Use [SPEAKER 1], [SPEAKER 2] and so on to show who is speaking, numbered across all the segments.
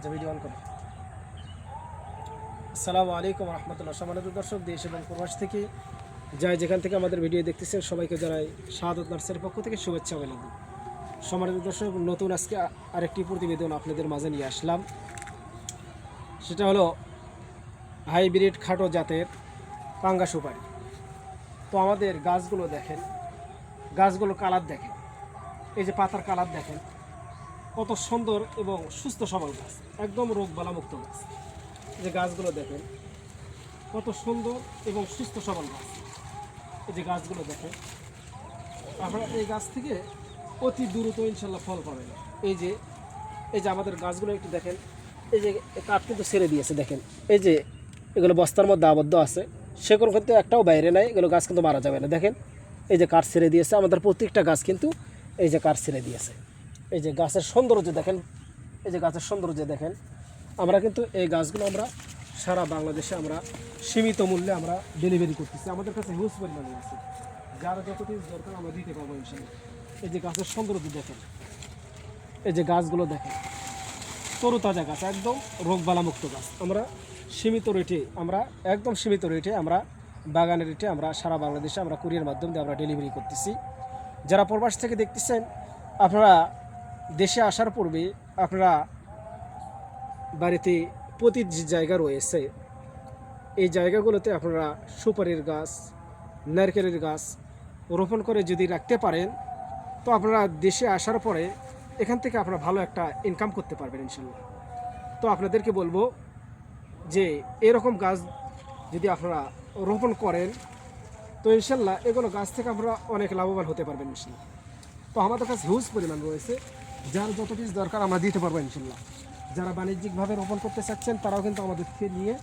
[SPEAKER 1] আচ্ছা video on করো। আসসালামু আলাইকুম রহমতুল্লাহ। সম্মানিত দর্শক, দেশ এবং প্রবাস থেকে যাই যেখান থেকে আমাদের ভিডিও দেখতেছেন, সবাইকে জানাই শাহাদত নার্সের পক্ষ থেকে শুভেচ্ছা অভিনন্দন। সম্মানিত দর্শক, নতুন আজকে আরেকটি প্রতিবেদন আপনাদের মাঝে নিয়ে আসলাম। সেটা হলো হাইব্রিড খাটো জাতের পাঙ্গা সুপারি। তো আমাদের গাছগুলো দেখেন গাছগুলো কালার দেখেন, এই যে পাতার কালার দেখেন কত সুন্দর এবং সুস্থ সবল গাছ, একদম রোগ বালামুক্ত গাছ যে গাছগুলো দেখেন, কত সুন্দর এবং সুস্থ সবল গাছ। এই যে গাছগুলো দেখেন, আপনারা এই গাছ থেকে অতি দ্রুত ইনশাল্লাহ ফল পাবেন। এই যে এই যে আমাদের গাছগুলো একটু দেখেন, এই যে কাঠ কিন্তু ছেড়ে দিয়েছে, দেখেন। এই যে এগুলো বস্তার মধ্যে আবদ্ধ আছে, সেগুলো কিন্তু একটাও বাইরে নাই, এগুলো গাছ কিন্তু মারা যাবে না, দেখেন। এই যে কাঠ ছেড়ে দিয়েছে, আমাদের প্রত্যেকটা গাছ কিন্তু এই যে কাঠ ছেড়ে দিয়েছে। এই যে গাছের সৌন্দর্য দেখেন, এই যে গাছের সৌন্দর্য দেখেন। আমরা কিন্তু এই গাছগুলো আমরা সারা বাংলাদেশে আমরা সীমিত মূল্যে আমরা ডেলিভারি করতেছি। আমাদের কাছে হিউজ পরিমাণে আছে। যার যত দরকার আমরা দিতে পারব ইনশাল্লাহ। এই যে গাছের সৌন্দর্য দেখেন, এই যে গাছগুলো দেখেন, তরুতাজা গাছ, একদম রোগবালা মুক্ত গাছ। আমরা সীমিত রেটে আমরা একদম সীমিত রেটে আমরা বাগানের রেটে আমরা সারা বাংলাদেশে আমরা কুরিয়ার মাধ্যম দিয়ে আমরা ডেলিভারি করতেছি। যারা প্রবাস থেকে দেখতেছেন, আপনারা দেশে আসার পূর্বে আপনারা বাড়িতে প্রতি জায়গা রয়েছে, এই জায়গাগুলোতে আপনারা সুপারির গাছ, নারকেলের গাছ রোপণ করে যদি রাখতে পারেন, তো আপনারা দেশে আসার পরে এখান থেকে আপনারা ভালো একটা ইনকাম করতে পারবেন ইনশাল্লাহ। তো আপনাদেরকে বলব যে এরকম গাছ যদি আপনারা রোপণ করেন, তো ইনশাল্লাহ এগুলো গাছ থেকে আপনারা অনেক লাভবান হতে পারবেন ইনশাল্লাহ। তো আমাদের কাছে হিউজ পরিমাণ রয়েছে। যার যত পিস দরকার আমরা দিতে পারব ইনশাল্লাহ। যারা বাণিজ্যিকভাবে রোপণ করতে চাচ্ছেন, তারাও কিন্তু আমাদের থেকে নিয়ে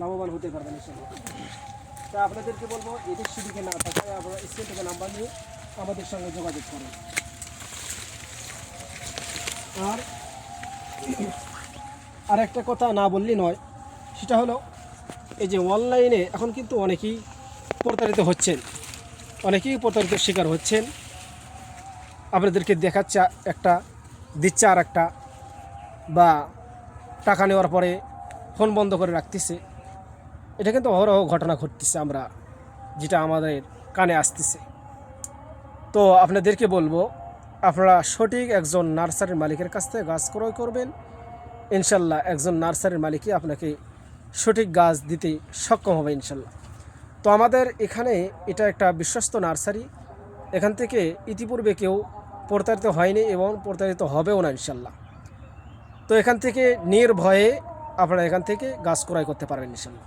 [SPEAKER 1] লাভবান হতে পারবেন ইনশাল্লাহ। তা আপনাদেরকে বলব, এদের সুবিধে না থাকায় আপনারা স্ক্রিন থেকে নাম্বার নিয়ে আমাদের সঙ্গে যোগাযোগ করুন। আর আর একটা কথা না বললেই নয়, সেটা হলো এই যে অনলাইনে এখন কিন্তু অনেকেই প্রতারিত হচ্ছেন। অনেকেই প্রতারিত শিকার হচ্ছেন। আপনাদেরকে দেখাচ্ছে একটা দিচ্ছে আর একটা বা টাকা নেওয়ার পরে ফোন বন্ধ করে রাখতেছে। এটা কিন্তু অহরহ ঘটনা ঘটতেছে আমরা, যেটা আমাদের কানে আসতেছে। তো আপনাদেরকে বলব, আপনারা সঠিক একজন নার্সারির মালিকের কাছ থেকে গাছ ক্রয় করবেন। ইনশাল্লাহ একজন নার্সারির মালিকই আপনাকে সঠিক গাছ দিতে সক্ষম হবে ইনশাল্লাহ। তো আমাদের এখানে এটা একটা বিশ্বস্ত নার্সারি। এখান থেকে ইতিপূর্বে কেউ প্রতারিত হয়নি এবং প্রতারিত হবেও না ইনশাল্লাহ তো এখান থেকে নির্ভয়ে আপনারা এখান থেকে গাছ ক্রয় করতে পারবেন ইনশাল্লাহ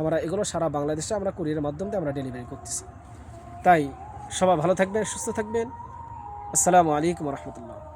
[SPEAKER 1] আমরা এগুলো সারা বাংলাদেশে আমরা কুরিয়ারের মাধ্যমে আমরা ডেলিভারি করতেছি। তাই সবাই ভালো থাকবেন, সুস্থ থাকবেন। আসসালামু আলাইকুম রহমতুল্লাহ।